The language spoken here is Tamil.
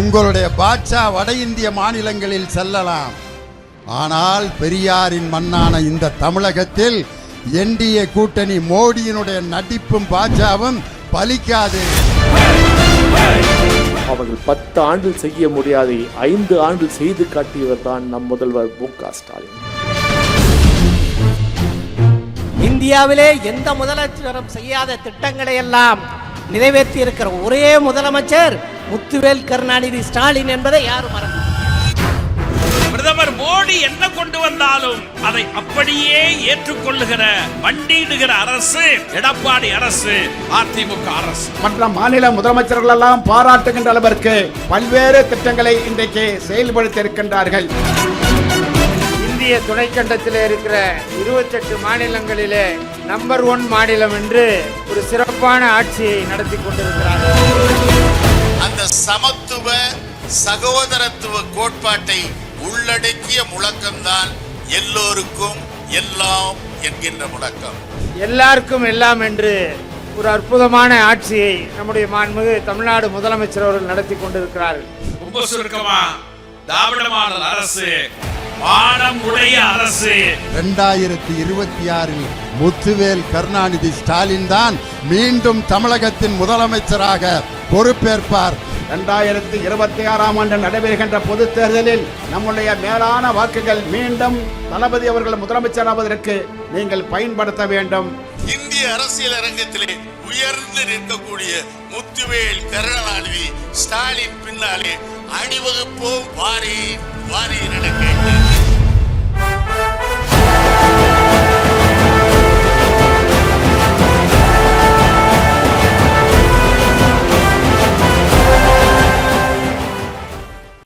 உங்களுடைய பாட்சா வட இந்திய மாநிலங்களில் செல்லலாம். ஆனால் பெரியாரின் மண்ணான இந்த தமிழகத்தில் என்டிஏ கூட்டணி மோடியினுடைய நடிப்பும் பாஜகவும் பலிக்காது. அவர்கள் பத்து ஆண்டில் செய்ய முடியாதை ஐந்து ஆண்டில் செய்து காட்டியவர் தான் நம் முதல்வர் மு க ஸ்டாலின். இந்தியாவிலே எந்த முதலமைச்சரும் செய்யாத திட்டங்களை எல்லாம் நிறைவேற்றி இருக்கிற ஒரே முதலமைச்சர் முத்துவேல் கருணாநிதி ஸ்டாலின் என்பதை யாரும் மறக்க பிரதமர் மோடி என்ன கொண்டு வந்தாலும் அதை அப்படியே ஏற்றுக்கொள்ளுகிற மண்டியிடுகிற அரசு எடப்பாடி அரசு அதிமுக அரசு. மற்ற மாநில முதலமைச்சர்கள் எல்லாம் பாராட்டுகின்ற அளவிற்கு பல்வேறு திட்டங்களை இன்றைக்கு செயல்படுத்தி இருக்கின்றார்கள் இந்திய துணைக்கண்டத்தில் இருக்கிற இருபத்தெட்டு மாநிலங்களிலே நம்பர் ஒன் மாநிலம் என்று ஒரு சிறப்பான ஆட்சியை நடத்தி கொண்டிருக்கிறார்கள். சமத்துவ சகோதரத்துவ கோட்பாட்டை உள்ளடக்கிய முழக்கம்தான் எல்லோருக்கும் எல்லாம் என்கின்ற முழக்கம். எல்லாருக்கும் எல்லாம் என்று ஒரு அற்புதமான ஆட்சியை நம்முடைய மாண்புமிகு தமிழ்நாடு முதலமைச்சர் அவர்கள் நடத்தி கொண்டிருக்கிறார்கள். ரொம்ப சுருக்கமா திராவிட மாடல் அரசு மானம் உடைய அரசு. இரண்டாயிரத்தி இருபத்தி ஆறில் முத்துவேல் கருணாநிதி ஸ்டாலின் தான் மீண்டும் தமிழகத்தின் முதலமைச்சராக பொறுப்பேற்பார். இரண்டாயிரத்தி இருபத்தி ஆறாம் ஆண்டு நடைபெறுகின்ற பொது தேர்தலில் நம்முடைய மேலான வாக்குகள் மீண்டும் தளபதி அவர்கள் முதலமைச்சராவதற்கு நீங்கள் பயன்படுத்த வேண்டும். இந்திய அரசியல் அரங்கத்திலே உயர்ந்து நிற்கக்கூடிய முத்துவேல் கருணாநிதி ஸ்டாலின் பின்னாலே அணிவகுப்போம் வாரி வாரி நடக்க